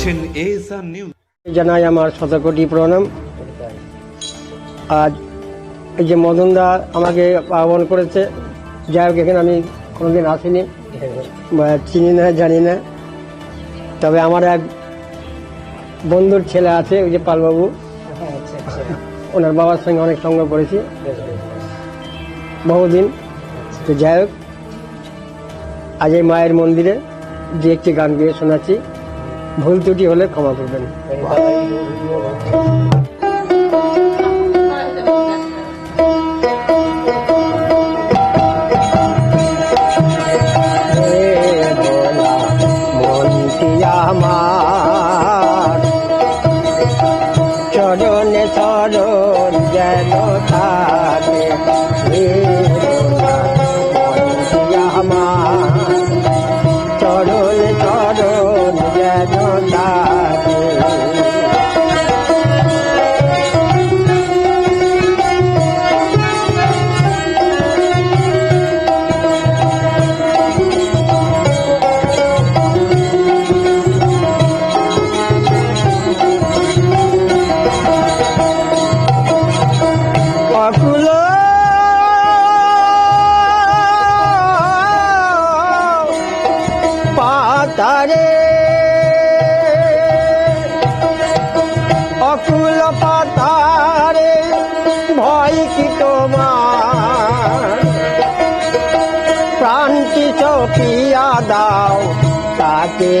দেখছেন জানাই আমার শতকোটি প্রণাম। আজ এই যে মদনদা আমাকে আহ্বান করেছে, যাই হোক, এখানে আমি কোনোদিন আসিনি চিনি না, জানি না। তবে আমার এক বন্ধুর ছেলে আছে, ওই যে পালবাবু। ওনার বাবার সঙ্গে অনেক সঙ্গ করেছি, বহুদিন। তো যাই হোক, আজ এই মায়ের মন্দিরে যে একটি গান গিয়ে শোনাচ্ছি। ভুল ত্রুটি হলে ক্ষমা করবেন। আমার? চরণে চরণ যেন থাকে পাতারে অকুল পাতারে ভয় কি তোমার? প্রাণ কি চপিয়া দাও তাকে।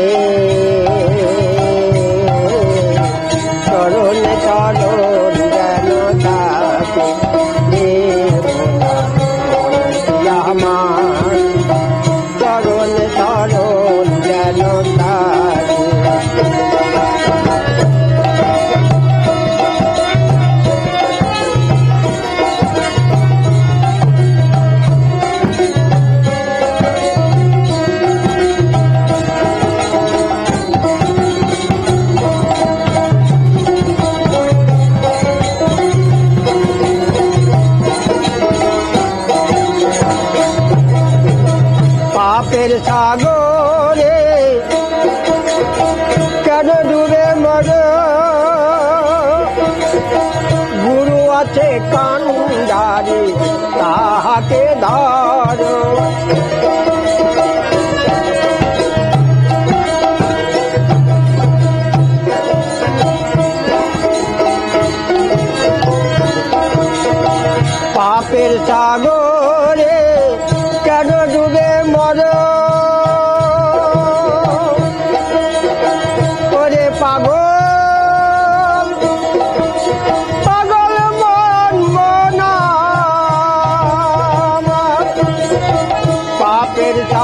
সাগরে কেন ডুবে মর গুরু আছে কান্দারে তাহাকে ধর।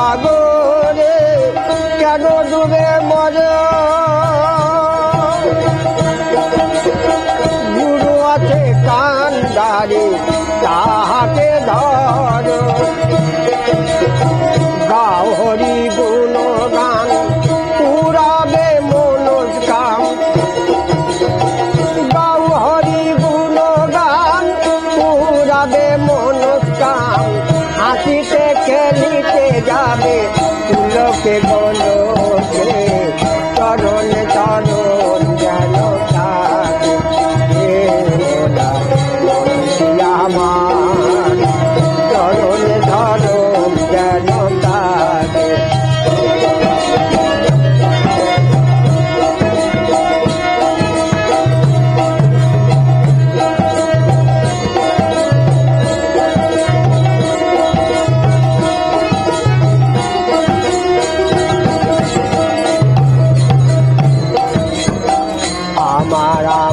সাগরে কেন ডুবে মর? গুরু আছে কান্দারে, তাহাকে ধর। গাও হরি গুণ গান পুরাবে মনস্কাম গাও হরি গুণ গান পুরাবে মনস্কাম হাসিতে খেলিতে যাবে। তুলকে গলকে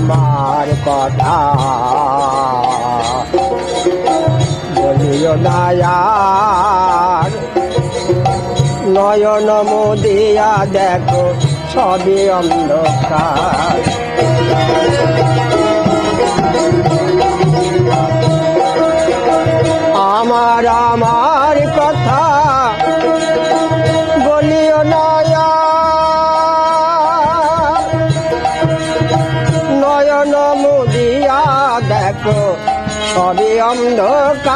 আমার কথা। বলিও নায়ার নয়ন মোদিয়া দেখো সবই অন্ধকার। আমার আমার কথা বলিও নায়ার সবই অন্ধকার।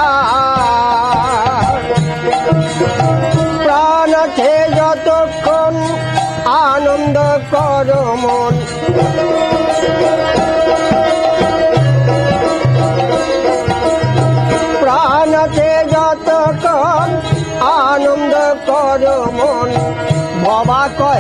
প্রাণ আছে যতক্ষণ আনন্দ কর মন। প্রাণতে যতক্ষণ আনন্দ কর মন। বাবা কহে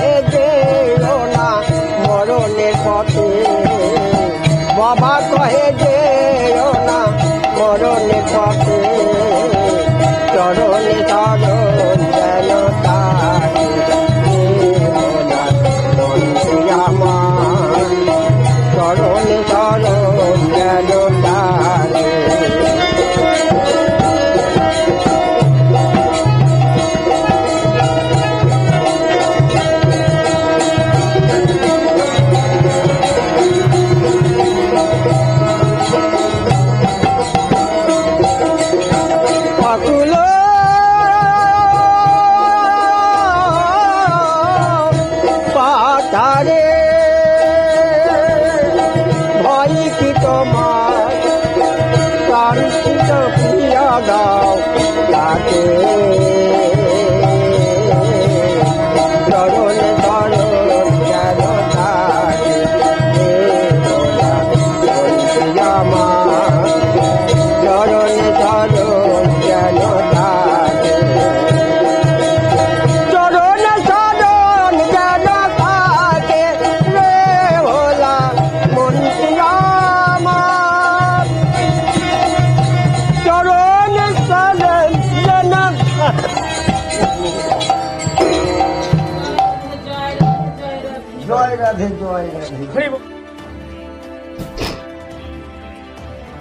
জয় রাধে জয় রাধে।